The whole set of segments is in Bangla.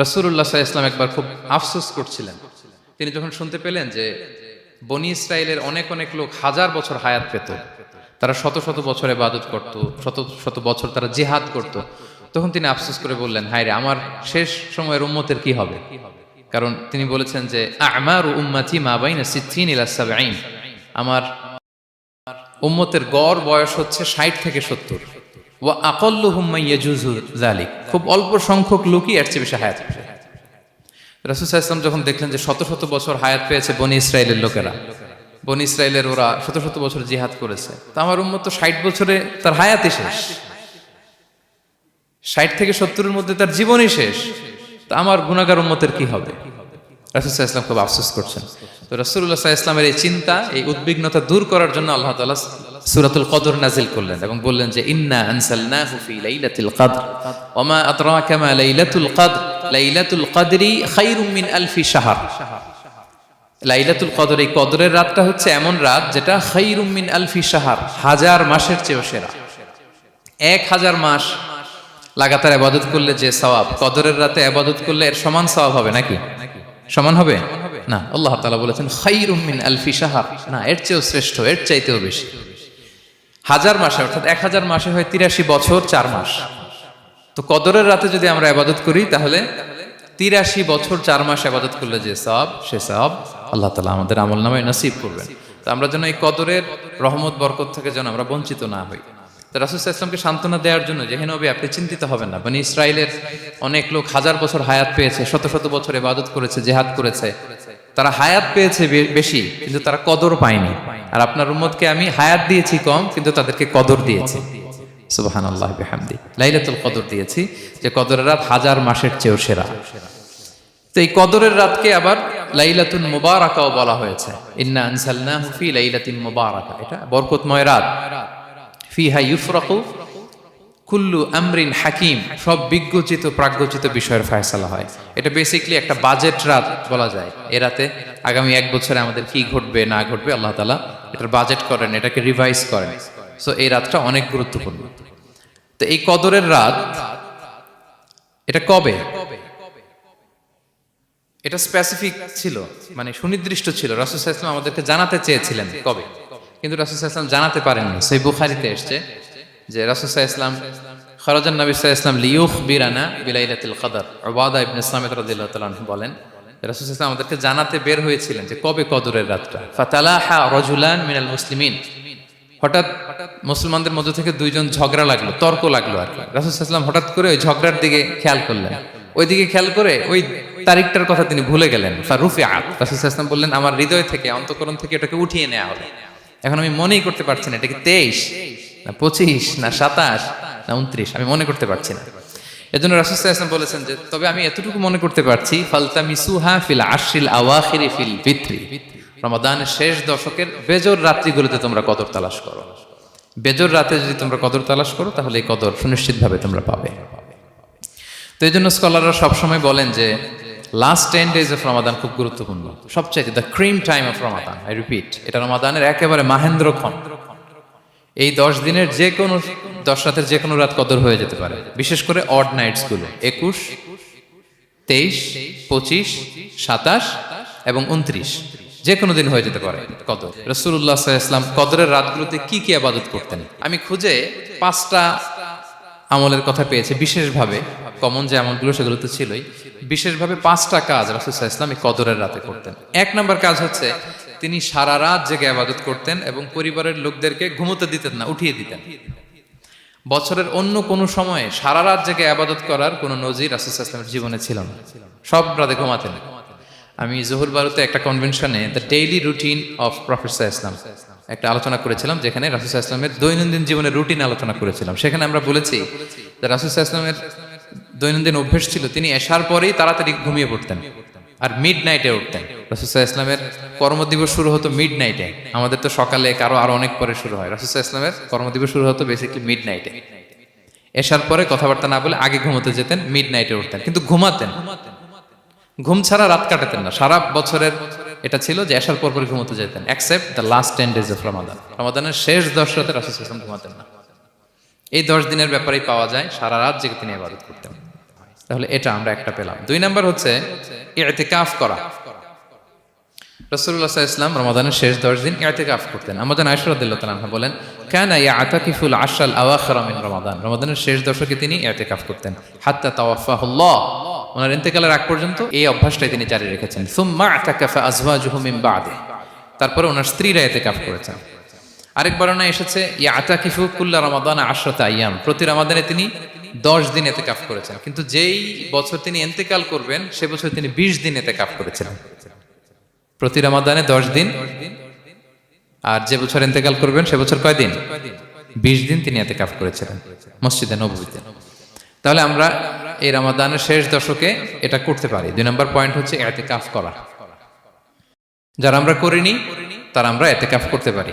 রসুল্লাহ ইসলাম একবার খুব আফসোস করছিলেন। তিনি যখন শুনতে পেলেন যে বনি ইসরায়েলের অনেক অনেক লোক হাজার বছর হায়াত পেত, তারা শত শত বছর ইবাদত করত, শত শত বছর তারা জিহাদ করত, তখন তিনি আফসোস করে বললেন, হায় রে, আমার শেষ সময়ের উম্মতের কি হবে? কারণ তিনি বলেছেন যে, আমার উম্মাতি মা বাইনা সিদ্ধিন ইলা সাবঈন। আমার উম্মতের গড় বয়স হচ্ছে ষাট থেকে সত্তর। ও আকল্লু হুম্মাইয়াজুজু জালিক খুব অল্প সংখ্যক লোকই এর চেয়ে বেশি হায়াত রাসুল যখন দেখলেন যে শত শত বছর হায়াত পেয়েছে বনি ইসরায়েলের লোকেরা, বনি ইসরায়েলের ওরা শত শত বছর জিহাদ করেছে, তা আমার উম্মত তো ষাট বছরে তার হায়াতই শেষ। ষাট থেকে সত্তরের মধ্যে তার জীবনই শেষ। তা আমার গুণাগার উম্মতের কি হবে? রাসুল্লাহ ইসলাম খুব আফসোস করছেন। তো রাসুল্লাহ ইসলামের এই চিন্তা, এই উদ্বিগ্নতা দূর করার জন্য আল্লাহ তাআলা সূরাতুল কদর নাজিল করলেন এবং বললেন যে, ইন্না আনসালনাহু ফি লাইলাতুল কদর। ওমা আদরাকা মা লাইলাতুল কদর। লাইলাতুল কদরি খায়রুম মিন আলফি শাহর। লাইলাতুল কদর, এই কদরের রাতটা হচ্ছে এমন রাত যেটা খায়রুম মিন আলফি শাহর, হাজার মাসের চেয়েও সেরা। এক হাজার মাস লাগাতার আবাদত করলে যে সওয়াব, কদরের রাতে আবাদত করলে এর সমান সওয়াব হবে নাকি? সমান হবে? না, আল্লাহ তাআলা বলেছেন, খাইরুম মিন আলফি শাহর। না, এর চেয়েও শ্রেষ্ঠ, এর চাইতেও বেশি। হাজার মাসে, অর্থাৎ এক হাজার মাসে হয় তিরাশি বছর চার মাস। তো কদরের রাতে যদি আমরা আবাদত করি, তাহলে তিরাশি বছর চার মাস আবাদত করলে যে সব, সে সব আল্লাহ তালা আমাদের আমল নামায় নসিব করবেন। তো আমরা যেন এই কদরের রহমত, বরকত থেকে যেন আমরা বঞ্চিত না হই। তো রাসুল ইসলামকে সান্ত্বনা দেওয়ার জন্য যে নবী, আপনি চিন্তিত হবেন না। মানে ইসরায়েলের অনেক লোক হাজার বছর হায়াত পেয়েছে, শত শত বছর এবাদত করেছে, জেহাদ করেছে। তারা হায়াত পেয়েছে বেশি, কিন্তু তারা কদর পায়নি। আর আপনার উম্মতকে আমি হায়াত দিয়েছি কম, কিন্তু তাদেরকে কদর দিয়েছি। সুবাহান আল্লাহ বিহামদি লাইলাতুল কদর দিয়েছি, যে কদরের রাত হাজার মাসের চেয়েও সেরা। তো এই কদরের রাতকে আবার লাইলাতুন মুবারাকাও বলা হয়েছে। ইন্না আনসালনাহু ফি লাইলাতিন মুবারাকা। এটা বরকতময় রাত। ফিহা ইউফরাকু কুল্লু আমরিন হাকিম, সব বিজ্ঞচিত, প্রাজ্ঞচিত বিষয়ের ফয়সালা হয়। এটা বেসিকলি একটা বাজেট রাত বলা যায়। এ রাতে আগামী এক বছরে আমাদের কি ঘটবে, না ঘটবে, আল্লাহ তালা এটার বাজেট করেন, এটাকে রিভাইজ করেন। সো এই রাতটা অনেক গুরুত্বপূর্ণ। তো এই কদরের রাত, এটা কবে? এটা স্পেসিফিক ছিল মানে সুনির্দিষ্ট ছিল। রাসুল ইসলাম আমাদেরকে জানাতে চেয়েছিলেন কবে? কিন্তু রাসুল ইসলাম জানাতে পারেননি। সেই বুখারিতে এসছে যে রাসুল ইসলাম খরজান নবী ইসলাম লিউখ বিরানা বিলাইলাতুল কদর ওবাদা ইবনে ইসলামের রাদিয়াল্লাহু তাআলা বলেন রাসুল ইসলাম আমাদেরকে জানাতে বের হয়েছিলেন যে কবে কদরের রাতটা। ফাতালাহা রজুলান মিনাল মুসলিমিন। হঠাৎ মুসলমানদের মধ্যে থেকে দুইজন ঝগড়া লাগল, তর্ক লাগল আর কি। রাসুল ইসলাম হঠাৎ করে ওই ঝগড়ার দিকে খেয়াল করলেন। ওইদিকে খেয়াল করে ওই তারিখটার কথা তিনি ভুলে গেলেন। ফারুফি আত রাসুল ইসলাম বললেন, আমার হৃদয় থেকে, অন্তকরণ থেকে এটাকে উঠিয়ে নেওয়া হলো এখন আমি মনেই করতে পারছি না, এটা কি তেইশ? না পঁচিশ, না সাতাশ, না উনত্রিশ, আমি মনে করতে পারছি না। এজন্য রাসুল ইসলাম বলেছেন যে, তবে আমি এতটুকু মনে করতে পারছি ফালতামি সুহা ফিল আশিল আওয়াখিরি ফিল বিত্রি রমাদানের শেষ দশকের বেজর রাত্রিগুলোতে তোমরা কদর তালাশ করো। বেজর রাতে যদি তোমরা কদর তালাশ করো, তাহলে এই কদর সুনিশ্চিতভাবে তোমরা পাবে। তো এই জন্য স্কলাররা সবসময় বলেন যে last ten days of Ramadan খুব গুরুত্বপূর্ণ। সবচেয়ে the cream time of Ramadan I repeat এটা রমাদানের একেবারে মাহেন্দ্রক্ষণ। এই দশ দিনের যে কোনো, দশ রাতের যে কোনো রাত কদর হয়ে যেতে পারে। বিশেষ করে অড নাইটসগুলো। একুশ, তেইশ, পঁচিশ, সাতাশ এবং উনত্রিশ। যে কোনো দিন হয়ে যেতে পারে কদর। রসুল্লাহ ইসলাম কদরের রাতগুলোতে কি কি আবাদত করতেন? আমি খুঁজে পাঁচটা আমলের কথা পেয়েছি। বিশেষভাবে কমন যে আমলগুলো সেগুলো তো ছিলই। বিশেষভাবে পাঁচটা কাজ রাসুল্লাহ ইসলাম এই কদরের রাতে করতেন। এক নম্বর কাজ হচ্ছে তিনি সারা রাত জেগে আবাদত করতেন এবং পরিবারের লোকদেরকে ঘুমোতে দিতেন না, উঠিয়ে দিতেন। বছরের অন্য কোনো সময়ে সারা রাত জেগে আবাদত করার কোনো নজির রাসুল ইসলামের জীবনে ছিল না। সব রাতে ঘুমাতেন। আমি জহুর বারুতে একটা কনভেনশনে the daily routine of professor Islam একটা আলোচনা করেছিলাম, যেখানে রাসুল ইসলামের দৈনন্দিন জীবনের রুটিন আলোচনা করেছিলাম। সেখানে আমরা বলেছি যে রাসুল ইসলামের দৈনন্দিন অভ্যেস ছিল, তিনি এসার পরেই তাড়াতাড়ি ঘুমিয়ে পড়তেন। আর মিড নাইটে উঠতেন রাসুসাহ ইসলামের কর্মদিবস শুরু হতো মিড নাইটে আমাদের তো সকালে কারও আরও অনেক পরে শুরু হয়। রাসুসাহ ইসলামের কর্মদিবস শুরু হতো বেসিকলি মিড নাইটে এসার পরে কথাবার্তা না বলে আগে ঘুমোতে যেতেন মিড নাইটে উঠতেন। কিন্তু ঘুমাতেন। ঘুম ছাড়া রাত কাটাতেন না। সারা বছরের এটা ছিল যে এসার পর পরে ঘুমোতে যেতেন accept the last ten days of Ramadan রমাদানের শেষ দশ রাতে রাসুল ইসলাম ঘুমাতেন না। এই দশ দিনের ব্যাপারেই পাওয়া যায় সারা রাত জেগে তিনি ইবাদত করতেন। তাহলে এটা আমরা একটা পেলাম। দুই নাম্বার হচ্ছে ইতিকাফ করা। রসুল্লাহ ইসলাম রমাদানের শেষ দশ দিন ইতিকাফ করতেন। আমাদের আয়সরদুল্লাহ তালাহা বলেন, কেন ইয়া আতাকিফুল আশাল আওয়াখরামিন রমাদান। রমাদানের শেষ দশকে তিনি ইতিকাফ করতেন। হাত্তা তাওয়াফাহুল্লাহ। ওনার ইন্তেকালের আগ পর্যন্ত এই অভ্যাসটাই তিনি জারি রেখেছেন। সুম্মা আতাকাফা আজওয়াজুহু মিন বাদে। তারপরে ওনার স্ত্রীরা ইতিকাফ করেছেন। আরেক বর্ণনা এসেছে ইয়া রমাদান আশরাত আইয়াম প্রতি রমাদানে তিনি দশ দিন এতে কাফ করেছেন। কিন্তু যেই বছর তিনি এন্তেকাল করবেন, সে বছর তিনি বিশ দিন এতে কাফ করেছিলেন প্রতি রমাদানে দশ দিন। আর যে বছর এন্তেকাল করবেন, সে বছর কয় দিন? বিশ দিন তিনি এতে কাফ করেছিলেন মসজিদে নবীতে তাহলে আমরা এই রমাদানের শেষ দশকে এটা করতে পারি। দুই নম্বর পয়েন্ট হচ্ছে এতে কাফ করা। যারা আমরা করিনি, তারা আমরা এতে কাফ করতে পারি।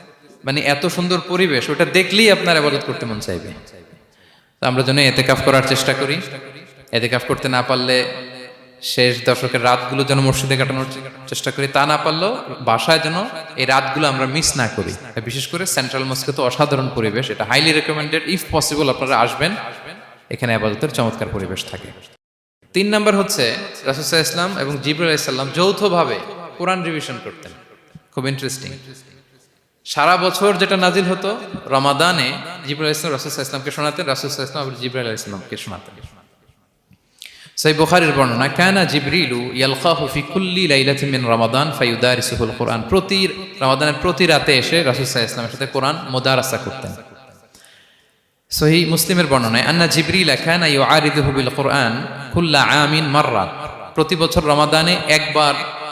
মানে এত সুন্দর পরিবেশ, ওটা দেখলেই আপনার আবাদত করতে মন চাইবে। আমরা যেন এতে এতেকাফ করার চেষ্টা করি। এতে এতেকাফ করতে না পারলে শেষ দশকের রাতগুলো যেন মসজিদে কাটানোর চেষ্টা করি। তা না পারলেও বাসায় যেন এই রাতগুলো আমরা মিস না করি। বিশেষ করে সেন্ট্রাল মস্কে তো অসাধারণ পরিবেশ, এটা হাইলি রেকমেন্ডেড ইফ পসিবল আপনারা আসবেন। এখানে আবাদতের চমৎকার পরিবেশ থাকে। তিন নম্বর হচ্ছে রাসুসাহ ইসলাম এবং জিবরুল ইসলাম যৌথভাবে কোরআন রিভিশন করতেন। খুব ইন্টারেস্টিং সারা বছর যেটা নাজিল হতো, রমাদানে জিবরুল ইসলাম রাসুসাহ ইসলামকে শোনাতেন রাসুসাহ ইসলাম আবার জিবরুল ইসলামকে শোনাতেন। সেই বুখারীর বর্ণনা, কানা জিবরিলু ইয়ালকাহু ফি কুল্লি লাইলাতিন মিন রমাদান ফায়ুদারিসুহুল কোরআন প্রতি রমাদানের প্রতি রাতে এসে রাসূল ইসলামের সাথে কোরআন মুদারাসা করতেন। সহি মুসলিমের বর্ণনায়, আন্না জিবরিল কানা ইউআরিদুহু বিল কোরআন কুল্লা আমিন মাররা। প্রতি বছর রমাদানে একবার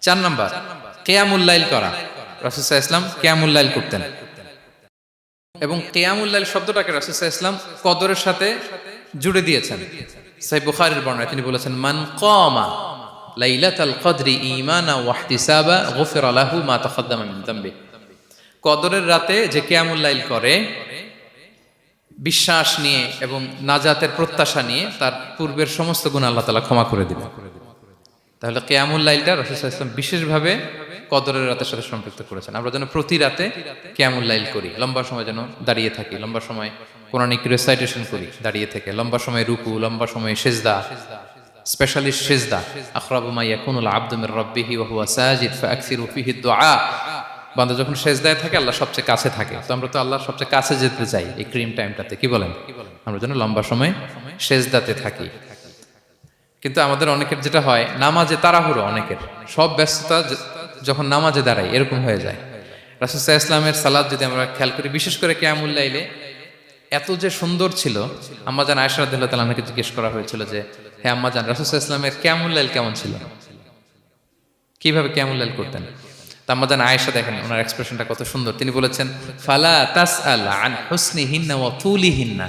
চার নাম্বার কেয়ামুল্লাইল করা। রাসুসাহ ইসলাম কেয়ামুল্লাইল করতেন। এবং কেয়ামুল্লাহ শব্দটাকে রাসুসাহ ইসলাম কদরের সাথে জুড়ে দিয়েছেন। সাই বুখারির বর্ণায় তিনি বলেছেন, মান কমা লাইলাতাল কদরি ঈমানা ওয়াহতিসাবা গফির লাহু মা তাকাদ্দামা মিন যামবি কদরের রাতে যে কেয়ামুল্লাইল করে, বিশ্বাস নিয়ে এবং নাজাতের প্রত্যাশা নিয়ে তার পূর্বের সমস্ত গুণ আল্লাহ তালা ক্ষমা করে দিবেন। তাহলে কেয়ামুল লাইলটা রসুল ইসলাম বিশেষভাবে কদরের রাতের সাথে সম্পৃক্ত করেছেন। আমরা যেন প্রতি রাতে কেয়ামুল লাইল করি, লম্বা সময় যেন দাঁড়িয়ে থাকি, লম্বা সময় কোরআনিক রেসাইটেশন করি, দাঁড়িয়ে থেকে, লম্বা সময় রুকু, লম্বা সময় সেজদা স্পেশালিস্ট সেজদা। আখরাবুমা ইয়াকুনুল আব্দুমির রব্বিহি ওয়া হুয়া সাজিদ ফাকসিরু ফিহি দুআ। বান্দা যখন সেজদায় থাকে, আল্লাহ সবচেয়ে কাছে থাকে। তো আমরা তো আল্লাহর সবচেয়ে কাছে যেতে চাই এই ক্রিম টাইমটাতে, কি বলেন? আমরা যেন লম্বা সময় সেজদাতে থাকি। কিন্তু আমাদের অনেকের যেটা হয়, নামাজে তাড়াহুড়ো অনেকের। সব ব্যস্ততা যখন নামাজে দাঁড়াই, এরকম হয়ে যায়। রাসুসাহ ইসলামের সালাদ যদি আমরা খেয়াল করি, বিশেষ করে কেয়ামুল্লাইলে এত যে সুন্দর ছিল আম্মাজান আয়সারদুল্লাহ তালাকে জিজ্ঞেস করা হয়েছিল যে হ্যাঁ আম্মাজান রাসুসাহ ইসলামের কেয়ামুল্লাইল কেমন ছিল? কীভাবে কেয়ামুল্লাইল করতেন? তা আম্মাজান আয়েশা দেখেন, ওনার এক্সপ্রেশনটা কত সুন্দর। তিনি বলেছেন, ফালা তাস আল্লাহ আন হুসনি হিন্না ও তুলি হিন্না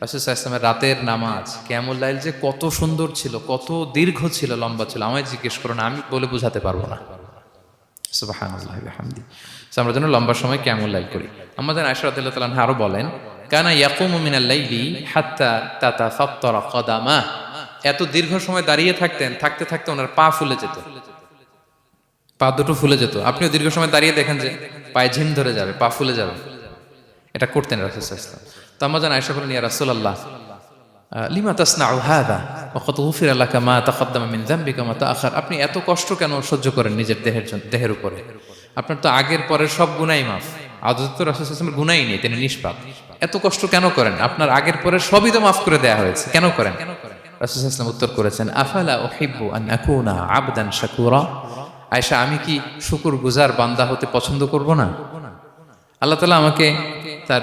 রাসুল ইসলামের রাতের নামাজ লাইল যে কত সুন্দর ছিল, কত দীর্ঘ ছিল, লম্বা ছিল। আমায় জিজ্ঞেস করো না আমি বলে বোঝাতে পারব না। আমরা যেন লম্বা সময় লাইল করি। আমাদের আয়সা তাআলা আরও বলেন, কানা ইয়াকুমু মিনাল লাইলি হাত্তা তাতাফাত্তারা কদামা। এত দীর্ঘ সময় দাঁড়িয়ে থাকতেন, থাকতে থাকতে ওনার পা ফুলে যেত। পা দুটো ফুলে যেত। আপনিও দীর্ঘ সময় দাঁড়িয়ে দেখেন যে পায়ে ঝিম ধরে যাবে, পা ফুলে যাবে। এটা করতেন রাসুলাম তো আমার জান আয়সা বলেন ইয়া রাসূলুল্লাহ লিমা তাসনাউ হাদা? ওয়াকাদ গুফিরা লাকা মা তাকদ্দামা মিন যামবিকা মা তাআখার? আপনি এত কষ্ট কেন সহ্য করেন নিজের দেহের জন্য দেহের উপরে? আপনার তো আগের পরের সব গুনাই মাফ। আদত রাসূলের গুনাই নেই, তিনি নিষ্পাপ। এত কষ্ট কেন করেন? আপনার আগের পরের সবই তো মাফ করে দেয়া হয়েছে, কেন করেন? রাসূল উত্তর করেছেন, আফালা উহিব্বু আন আকুনা আবদান শাকুরা? আয়েশা, আমি কি শুকুর গুজার বান্দা হতে পছন্দ করব না? আল্লাহ তালা আমাকে তার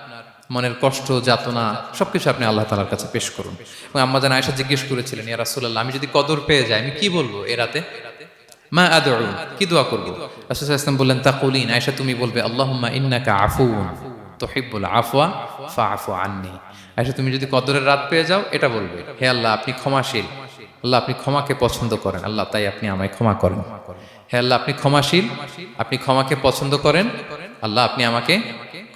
মনের কষ্ট, যাতনা, সবকিছু আপনি আল্লাহ তালার কাছে পেশ করুন। এবং আম্মা জান আয়সা জিজ্ঞেস করেছিলেন, ইয়া রাসূলুল্লাহ, আমি যদি কদর পেয়ে যাই, আমি কি বলব এ রাতে? মা আদউ, কি দোয়া করব? রাসূল ইসলাম বললেন, তাকুলিন, আয়েশা তুমি বলবে, আল্লাহুম্মা ইন্নাকা আফুউন তুহিব্বুল আফওয়া ফাআফু আন্নি। আয়েশা, তুমি যদি কদরের রাত পেয়ে যাও, এটা বলবে, হে আল্লাহ, আপনি ক্ষমাশীল। আল্লাহ, আপনি ক্ষমাকে পছন্দ করেন। আল্লাহ, তাই আপনি আমায় ক্ষমা করেন। হে আল্লাহ, আপনি ক্ষমাশীল, আপনি ক্ষমাকে পছন্দ করেন। আল্লাহ, আপনি আমাকে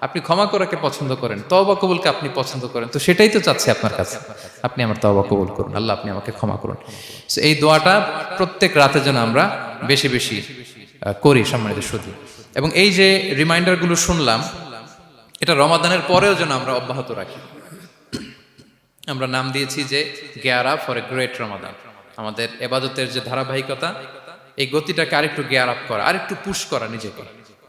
আপনি ক্ষমা করাকে পছন্দ করেন তওবা কবুলকে আপনি পছন্দ করেন তো সেটাই তো চাচ্ছে আপনার কাছে। আপনি আমার তওবা কবুল করুন আল্লাহ আপনি আমাকে ক্ষমা করুন। So, এই দোয়াটা প্রত্যেক রাতে যেন আমরা বেশি বেশি করি সম্মানিত শুধু এবং এই যে রিমাইন্ডারগুলো শুনলাম এটা রমাদানের পরেও যেন আমরা অব্যাহত রাখি। আমরা নাম দিয়েছি যে gear for a great Ramadan. আমাদের এবাদতের যে ধারাবাহিকতা এই গতিটাকে আরেকটু গেয়ার আপ করা আরেকটু পুশ করা নিজেকে।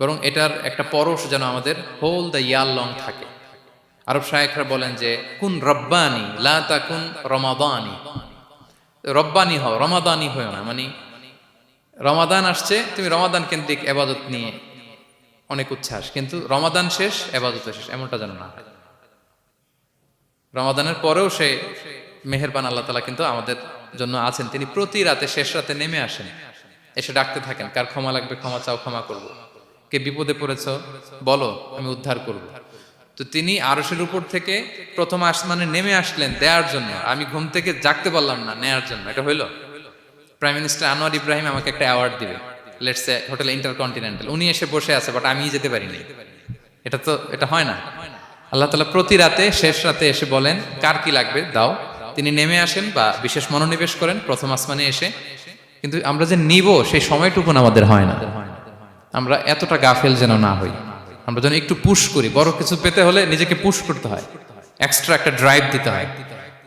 বরং এটার একটা পরশ যেন আমাদের হোল দ্য ইয়ার লং থাকে। আরব শায়েখরা বলেন যে, কুন রব্বানি, লা তাকুন রমাদানি। রব্বানি হও, রমাদানি হয়েও না মানে রমাদান আসছে, তুমি রমাদান কেন্দ্রিক এবাদত নিয়ে অনেক উচ্ছ্বাস, কিন্তু রমাদান শেষ, এবাদত শেষ, এমনটা যেন না হয়। রমাদানের পরেও সে মেহেরবান আল্লাহ তালা কিন্তু আমাদের জন্য আছেন। তিনি প্রতি রাতে শেষ রাতে নেমে আসেন, এসে ডাকতে থাকেন, কার ক্ষমা লাগবে, ক্ষমা চাও, ক্ষমা করব। কে বিপদে পড়েছ? বলো, আমি উদ্ধার করব। তো তিনি আরশের উপর থেকে প্রথম আসমানে নেমে আসলেন দেওয়ার জন্য। আমি ঘুম থেকে জাগতে পারলাম না নেয়ার জন্য। এটা হইল? প্রাইম মিনিস্টার আনোয়ার ইব্রাহিম আমাকে একটা অ্যাওয়ার্ড দিবে। লেটস এ হোটেল ইন্টারকন্টিনেন্টাল উনি এসে বসে আছে বাট আমি যেতে পারিনি। এটা তো, এটা হয় না। আল্লাহ তালা প্রতি রাতে, শেষ রাতে এসে বলেন, কার কি লাগবে? দাও। তিনি নেমে আসেন বা বিশেষ মনোনিবেশ করেন, প্রথম আসমানে এসে। কিন্তু আমরা যে নিব, সেই সময়টুকুন আমাদের হয় না। আমরা এতটা গাফেল যেন না হই। আমরা যেন একটু পুশ করি। বড় কিছু পেতে হলে নিজেকে পুশ করতে হয়। এক্সট্রা একটা ড্রাইভ দিতে হয়।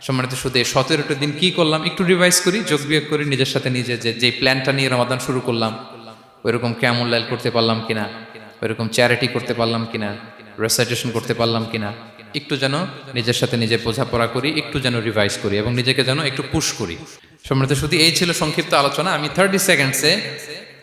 সম্মানিত শুধু এই সতেরোটা দিন কি করলাম? একটু রিভাইজ করি, যোগ বিয়োগ করি, নিজের সাথে নিজে যে যে প্ল্যানটা নিয়ে রমাদান শুরু করলাম, ওইরকম কেমন লাইল করতে পারলাম কিনা? ওইরকম চ্যারিটি করতে পারলাম কিনা? রেসাইটেশন করতে পারলাম কিনা? একটু যেন নিজের সাথে নিজে বোঝাপড়া করি, একটু যেন রিভাইজ করি এবং নিজেকে যেন একটু পুশ করি। সম্মানিত শুধু এই ছিল সংক্ষিপ্ত আলোচনা। আমি thirty সেকেন্ডসে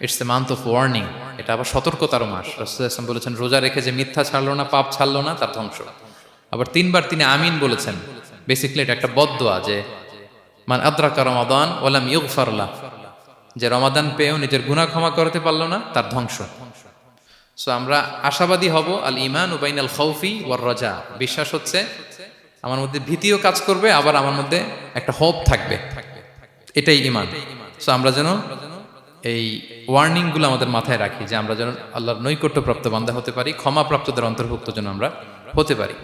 it's a month of warning এটা আবার সতর্কতার মাস। রসুলাম বলেছেন, রোজা রেখে যে মিথ্যা ছাড়লো না, পাপ ছাড়লো না, তার ধ্বংস। আবার তিনবার তিনি আমিন বলেছেন। বেসিক্যালি এটা একটা বদদোয়া যে, মান আদ্রাকা রমাদান ওলাম ইউগফারলা যে রমাদান পেয়েও নিজের গুনাহ ক্ষমা করতে পারল না, তার ধ্বংস। সো আমরা আশাবাদী হব, আল ইমান উবাইন আল খৌফি ওয়ার রাজা। বিশ্বাস হচ্ছে, আমার মধ্যে ভীতিও কাজ করবে, আবার আমার মধ্যে একটা হোপ থাকবে। এটাই ইমান সো আমরা যেন এই ওয়ার্নিংগুলো আমাদের মাথায় রাখি যে আমরা যেন আল্লাহর নৈকট্যপ্রাপ্ত বান্ধা হতে পারি, ক্ষমাপ্রাপ্তদের অন্তর্ভুক্ত যেন আমরা হতে পারি।